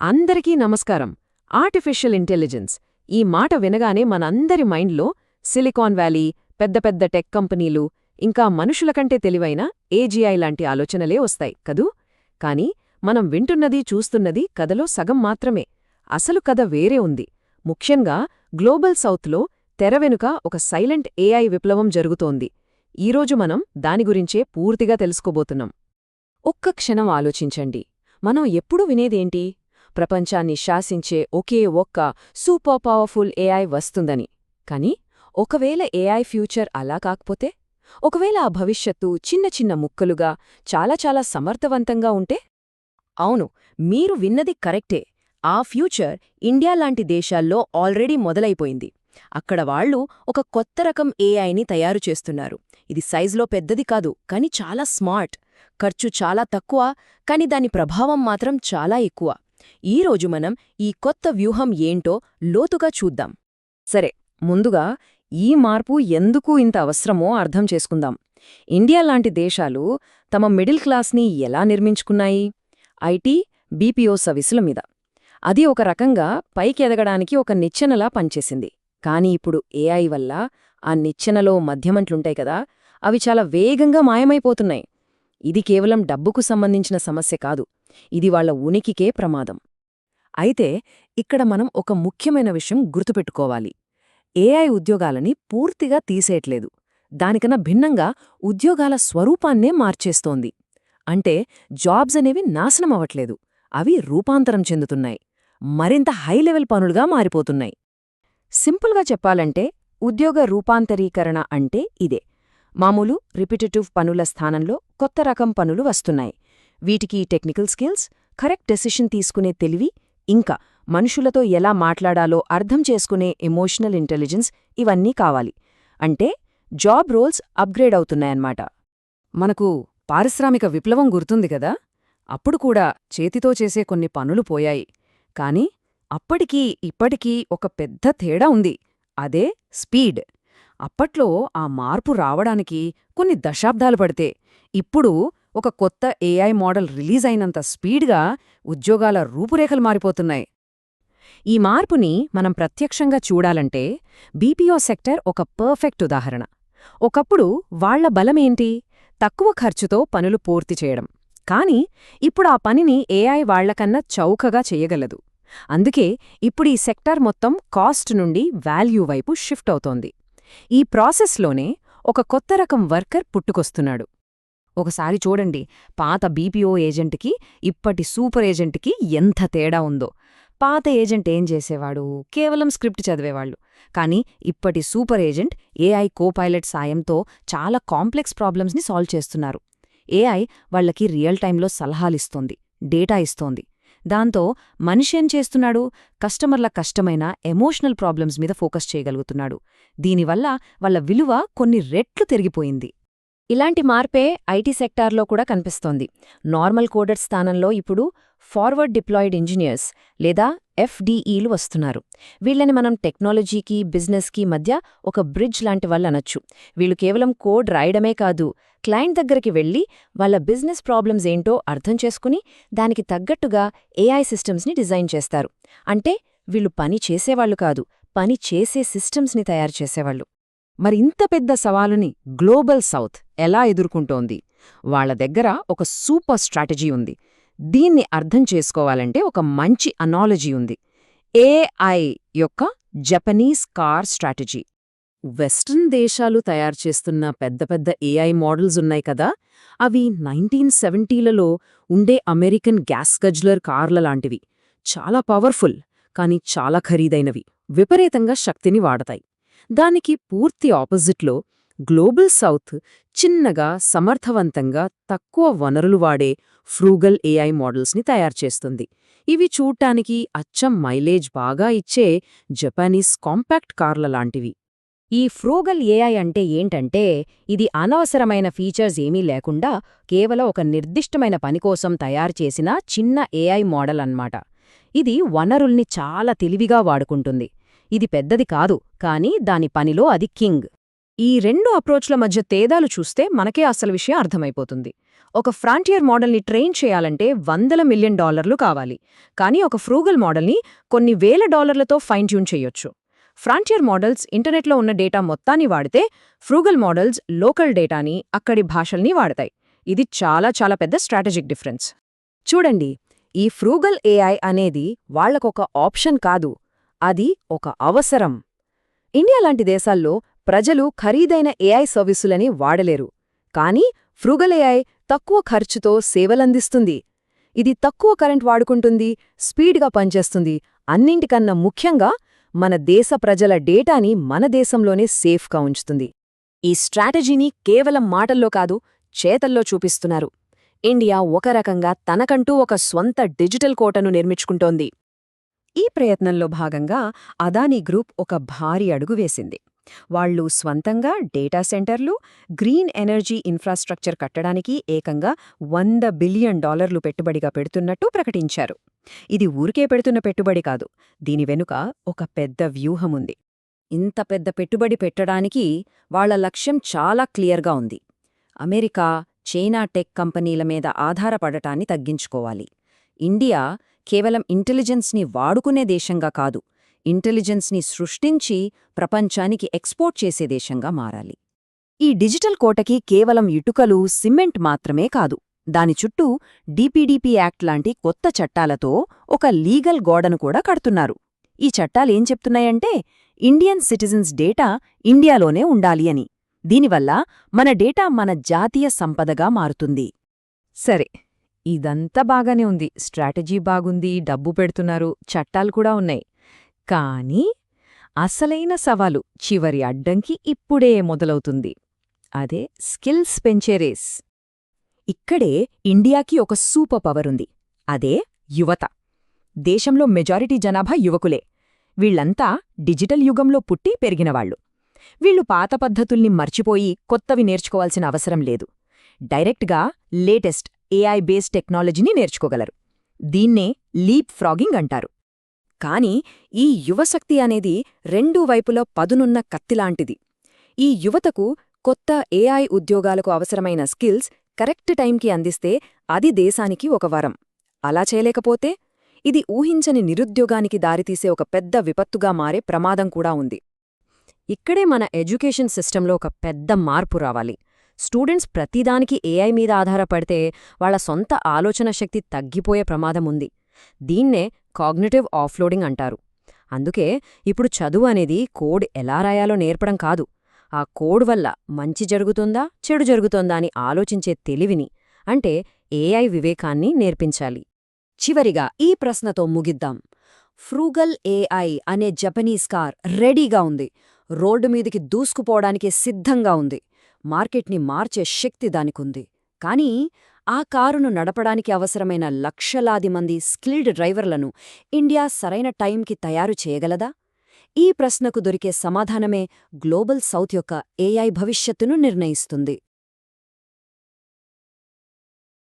అందరికీ నమస్కారం. Artificial intelligence ఈ మాట వినగానే మనందరి మైండ్లో సిలికాన్ వ్యాలీ పెద్ద పెద్ద టెక్ కంపెనీలు ఇంకా మనుషుల కంటే తెలివైన ఏజీఐ లాంటి ఆలోచనలే వస్తాయి కదూ? కాని మనం వింటున్నది చూస్తున్నది కథలో సగం మాత్రమే. అసలు కథ వేరే ఉంది. ముఖ్యంగా గ్లోబల్ సౌత్లో తెర వెనుక ఒక సైలెంట్ ఏఐ విప్లవం జరుగుతోంది. ఈరోజు మనం దాని గురించే పూర్తిగా తెలుసుకోబోతున్నాం. ఒక్క క్షణం ఆలోచించండి. మనం ఎప్పుడూ వినేదేంటి? ప్రపంచాన్ని శాసించే ఒకే ఒక్క సూపర్ పవర్ఫుల్ ఏఐ వస్తుందని. కాని ఒకవేళ ఏఐ ఫ్యూచర్ అలా కాకపోతే? ఒకవేళ ఆ భవిష్యత్తు చిన్న చిన్న ముక్కలుగా చాలా చాలా సమర్థవంతంగా ఉంటే? అవును మీరు విన్నది కరెక్టే. ఆ ఫ్యూచర్ ఇండియా లాంటి దేశాల్లో ఆల్రెడీ మొదలైపోయింది. అక్కడ వాళ్ళు ఒక కొత్త రకం ఏఐని తయారు చేస్తున్నారు. ఇది సైజులో పెద్దది కాదు కాని చాలా స్మార్ట్. ఖర్చు చాలా తక్కువ కాని దాని ప్రభావం మాత్రం చాలా ఎక్కువ. ఈరోజు మనం ఈ కొత్త వ్యూహం ఏంటో లోతుగా చూద్దాం. సరే ముందుగా ఈ మార్పు ఎందుకు ఇంత అవసరమో అర్థం చేసుకుందాం. ఇండియా లాంటి దేశాలు తమ మిడిల్ క్లాస్ని ఎలా నిర్మించుకున్నాయి? ఐటీ బీపీఓ సవిసుల మీద. అది ఒక రకంగా పైకి ఎదగడానికి ఒక నిచ్చెనలా పనిచేసింది. కాని ఇప్పుడు ఏఐ వల్ల ఆ నిచ్చెనలో మధ్యమంట్లుంటాయి కదా అవి చాలా వేగంగా మాయమైపోతున్నాయి. ఇది కేవలం డబ్బుకు సంబంధించిన సమస్య కాదు ఇది వాళ్ళ ఉనికికే ప్రమాదం. అయితే ఇక్కడ మనం ఒక ముఖ్యమైన విషయం గుర్తుపెట్టుకోవాలి. ఏఐ ఉద్యోగాలని పూర్తిగా తీసేయట్లేదు. దానికన్నా భిన్నంగా ఉద్యోగాల స్వరూపాన్నే మార్చేస్తోంది. అంటే జాబ్స్ అనేవి నాశనమవట్లేదు అవి రూపాంతరం చెందుతున్నాయి. మరింత హై లెవెల్ పనులుగా మారిపోతున్నాయి. సింపుల్గా చెప్పాలంటే ఉద్యోగ రూపాంతరీకరణ అంటే ఇదే. మామూలు రిపిటేటివ్ పనుల స్థానంలో కొత్త రకం పనులు వస్తున్నాయి. వీటికి టెక్నికల్ స్కిల్స్ కరెక్ట్ డెసిషన్ తీసుకునే తెలివి ఇంకా మనుషులతో ఎలా మాట్లాడాలో అర్థం చేసుకునే ఎమోషనల్ ఇంటెలిజెన్స్ ఇవన్నీ కావాలి. అంటే జాబ్ రోల్స్ అప్గ్రేడ్ అవుతున్నాయన్నమాట. మనకు పారిశ్రామిక విప్లవం గుర్తుంది కదా? అప్పుడు కూడా చేతితో చేసే కొన్ని పనులు పోయాయి. కాని అప్పటికీ ఇప్పటికీ ఒక పెద్ద తేడా ఉంది. అదే స్పీడ్. అప్పట్లో ఆ మార్పు రావడానికి కొన్ని దశాబ్దాలు పడితే ఇప్పుడు ఒక కొత్త ఏఐ మోడల్ రిలీజ్ అయినంత స్పీడ్గా ఉద్యోగాల రూపురేఖలు మారిపోతున్నాయి. ఈ మార్పుని మనం ప్రత్యక్షంగా చూడాలంటే బీపీఓ సెక్టర్ ఒక పర్ఫెక్ట్ ఉదాహరణ. ఒకప్పుడు వాళ్ళ బలమేంటి తక్కువ ఖర్చుతో పనులు పూర్తి చేయడం. కాని ఇప్పుడు ఆ పనిని ఏఐ వాళ్ళకన్నా చౌకగా చెయ్యగలదు అందుకే ఇప్పుడు ఈ సెక్టార్ మొత్తం కాస్ట్ నుండి వాల్యూ వైపు షిఫ్ట్ అవుతోంది. ఈ ప్రాసెస్లోనే ఒక కొత్త రకం వర్కర్ పుట్టుకొస్తున్నాడు. ఒకసారి చూడండి. పాత బీపీఓ ఏజెంట్కి ఇప్పటి సూపర్ ఏజెంట్కి ఎంత తేడా ఉందో. పాత ఏజెంట్ ఏం చేసేవాడు? కేవలం స్క్రిప్ట్ చదివేవాళ్ళు. కానీ ఇప్పటి సూపర్ ఏజెంట్ ఏఐ కోపైలట్ సాయంతో చాలా కాంప్లెక్స్ ప్రాబ్లమ్స్ని సాల్వ్ చేస్తున్నారు. ఏఐ వాళ్ళకి రియల్ టైంలో సలహాలిస్తోంది డేటా ఇస్తోంది. దాంతో మనిషేం చేస్తున్నాడు? కస్టమర్ల కష్టమైన ఎమోషనల్ ప్రాబ్లమ్స్ మీద ఫోకస్ చేయగలుగుతున్నాడు. దీనివల్ల వాళ్ళ విలువ కొన్ని రెట్లు తెరిగిపోయింది. ఇలాంటి మార్పే ఐటీ సెక్టార్లో కూడా కనిపిస్తోంది. నార్మల్ కోడర్ స్థానంలో ఇప్పుడు ఫార్వర్డ్ డిప్లాయిడ్ ఇంజనీర్స్ లేదా ఎఫ్డీఈలు వస్తున్నారు. వీళ్ళని మనం టెక్నాలజీకి బిజినెస్కి మధ్య ఒక బ్రిడ్జ్ లాంటి వాళ్ళనొచ్చు వీళ్ళు కేవలం కోడ్ రాయడమే కాదు క్లయింట్ దగ్గరికి వెళ్ళి వాళ్ళ బిజినెస్ ప్రాబ్లమ్స్ ఏంటో అర్థం చేసుకుని దానికి తగ్గట్టుగా ఏఐ సిస్టమ్స్ని డిజైన్ చేస్తారు. అంటే వీళ్ళు పని చేసేవాళ్ళు కాదు పని చేసే సిస్టమ్స్ని తయారు మరి ఇంత పెద్ద సవాలుని గ్లోబల్ సౌత్ ఎలా ఎదుర్కొంటోంది? వాళ్ళ దగ్గర ఒక సూపర్ స్ట్రాటజీ ఉంది. దీన్ని అర్థం చేసుకోవాలంటే ఒక మంచి అనాలజీ ఉంది. ఏఐ యొక్క జపనీస్ కార్ స్ట్రాటజీ. వెస్ట్రన్ దేశాలు తయారు చేస్తున్న పెద్ద పెద్ద ఏఐ మోడల్స్ ఉన్నాయి కదా? అవి నైన్టీన్ సెవెంటీలలో ఉండే అమెరికన్ గ్యాస్ గజ్లర్ కార్ల లాంటివి. చాలా పవర్ఫుల్ కానీ చాలా ఖరీదైనవి. విపరీతంగా శక్తిని వాడతాయి. దానికి పూర్తి ఆపోజిట్లో గ్లోబల్ సౌత్ చిన్నగా సమర్థవంతంగా తక్కువ వనరులు వాడే ఫ్రూగల్ ఏఐ మోడల్స్ని తయారుచేస్తుంది ఇవి చూడటానికి అచ్చం మైలేజ్ బాగా ఇచ్చే జపానీస్ కాంపాక్ట్ కార్ల లాంటివి. ఈ ఫ్రూగల్ ఏఐ అంటే ఏంటంటే ఇది అనవసరమైన ఫీచర్స్ ఏమీ లేకుండా కేవలం ఒక నిర్దిష్టమైన పనికోసం తయారుచేసిన చిన్న ఏఐ మోడల్ అన్నమాట. ఇది వనరుల్ని చాలా తెలివిగా వాడుకుంటుంది. ఇది పెద్దది కాదు కానీ దాని పనిలో అది కింగ్. ఈ రెండు అప్రోచ్ల మధ్య తేడాలు చూస్తే మనకే అసలు విషయం అర్థమైపోతుంది. ఒక ఫ్రాంటియర్ మోడల్ని ట్రైన్ చేయాలంటే వందల మిలియన్ డాలర్లు కావాలి కానీ ఒక ఫ్రూగల్ మోడల్ని కొన్ని వేల డాలర్లతో ఫైన్ ట్యూన్ చేయొచ్చు. ఫ్రాంటియర్ మోడల్స్ ఇంటర్నెట్లో ఉన్న డేటా మొత్తాన్ని వాడితే ఫ్రూగల్ మోడల్స్ లోకల్ డేటాని అక్కడి భాషల్ని వాడతాయి. ఇది చాలా చాలా పెద్ద స్ట్రాటజిక్ డిఫరెన్స్. చూడండి ఈ ఫ్రూగల్ ఏఐ అనేది వాళ్ళకొక ఆప్షన్ కాదు అది ఒక అవసరం. ఇండియా లాంటి దేశాల్లో ప్రజలు ఖరీదైన ఏఐ సర్వీసులని వాడలేరు. కానీ ఫ్రూగల్ ఏఐ తక్కువ ఖర్చుతో సేవలందిస్తుంది. ఇది తక్కువ కరెంట్ వాడుకుంటుంది స్పీడ్గా పనిచేస్తుంది. అన్నింటికన్నా ముఖ్యంగా మన దేశ ప్రజల డేటాని మన దేశంలోనే సేఫ్గా ఉంచుతుంది. ఈ స్ట్రాటజీని కేవలం మాటల్లో కాదు చేతల్లో చూపిస్తున్నారు. ఇండియా ఒక రకంగా తనకంటూ ఒక స్వంత డిజిటల్ కోటను నిర్మించుకుంటోంది. ఈ ప్రయత్నంలో భాగంగా అదానీ గ్రూప్ ఒక భారీ అడుగు వేసింది. వాళ్ళు స్వంతంగా డేటా సెంటర్లు గ్రీన్ ఎనర్జీ ఇన్ఫ్రాస్ట్రక్చర్ కట్టడానికి ఏకంగా వంద బిలియన్ డాలర్లు పెట్టుబడిగా పెడుతున్నట్టు ప్రకటించారు. ఇది ఊరికే పెడుతున్న పెట్టుబడి కాదు దీని వెనుక ఒక పెద్ద వ్యూహముంది ఇంత పెద్ద పెట్టుబడి పెట్టడానికి వాళ్ళ లక్ష్యం చాలా క్లియర్గా ఉంది. అమెరికా చైనా టెక్ కంపెనీల మీద ఆధారపడటాన్ని తగ్గించుకోవాలి. ఇండియా కేవలం ఇంటెలిజెన్స్ని వాడుకునే దేశంగా కాదు ఇంటెలిజెన్స్ని సృష్టించి ప్రపంచానికి ఎక్స్పోర్ట్ చేసే దేశంగా మారాలి. ఈ డిజిటల్ కోటకి కేవలం ఇటుకలు సిమెంట్ మాత్రమే కాదు దాని చుట్టూ డిపిడిపి యాక్ట్ లాంటి కొత్త చట్టాలతో ఒక లీగల్ గోడను కూడా కడుతున్నారు. ఈ చట్టాలేం చెప్తున్నాయంటే ఇండియన్ సిటిజన్స్ డేటా ఇండియాలోనే ఉండాలి అని. దీనివల్ల మన డేటా మన జాతీయ సంపదగా మారుతుంది. సరే ఇదంతా బాగానే ఉంది. స్ట్రాటజీ బాగుంది. డబ్బు పెడుతున్నారు. చట్టాలు కూడా ఉన్నాయి. కానీ అసలైన సవాలు చివరి అడ్డంకి ఇప్పుడే మొదలవుతుంది. అదే స్కిల్స్ పెంచే రేస్. ఇక్కడే ఇండియాకి ఒక సూపర్ పవర్ ఉంది. అదే యువత. దేశంలో మెజారిటీ జనాభా యువకులే. వీళ్ళంతా డిజిటల్ యుగంలో పుట్టి పెరిగినవాళ్ళు వీళ్ళు పాత పద్ధతుల్ని మర్చిపోయి కొత్తవి నేర్చుకోవాల్సిన అవసరం లేదు. డైరెక్ట్గా లేటెస్ట్ ఏఐ బేస్డ్ టెక్నాలజీని నేర్చుకోగలరు. దీన్నే లీప్ ఫ్రాగింగ్ అంటారు. కాని ఈ యువశక్తి అనేది రెండూ వైపులో పదునున్న కత్తిలాంటిది. ఈ యువతకు కొత్త ఏఐ ఉద్యోగాలకు అవసరమైన స్కిల్స్ కరెక్ట్ టైంకి అందిస్తే అది దేశానికి ఒక వరం. అలా చేయలేకపోతే? ఇది ఊహించని నిరుద్యోగానికి దారితీసే ఒక పెద్ద విపత్తుగా మారే ప్రమాదం కూడా ఉంది. ఇక్కడే మన ఎడ్యుకేషన్ సిస్టంలో ఒక పెద్ద మార్పు రావాలి. స్టూడెంట్స్ ప్రతిదానికి ఏఐ మీద ఆధారపడితే వాళ్ళ సొంత ఆలోచన శక్తి తగ్గిపోయే ప్రమాదం ఉంది. దీన్నే కాగ్నిటివ్ ఆఫ్లోడింగ్ అంటారు. అందుకే ఇప్పుడు చదువు అనేది కోడ్ ఎలా రాయాలో నేర్పడం కాదు. ఆ కోడ్ వల్ల మంచి జరుగుతుందా చెడు జరుగుతుందా అని ఆలోచించే తెలివిని అంటే ఏఐ వివేకాన్ని నేర్పించాలి. చివరిగా ఈ ప్రశ్నతో ముగిద్దాం. ఫ్రూగల్ ఏఐ అనే జపనీస్ కార్ రెడీగా ఉంది. రోడ్డు మీదికి దూసుకుపోవడానికి సిద్ధంగా ఉంది. మార్కెట్ని మార్చే శక్తి దానికుంది. కానీ ఆ కారును నడపడానికి అవసరమైన లక్షలాది మంది స్కిల్డ్ డ్రైవర్లను ఇండియా సరైన టైంకి తయారు చేయగలదా? ఈ ప్రశ్నకు దొరికే సమాధానమే గ్లోబల్ సౌత్ యొక్క ఏఐ భవిష్యత్తును నిర్ణయిస్తుంది.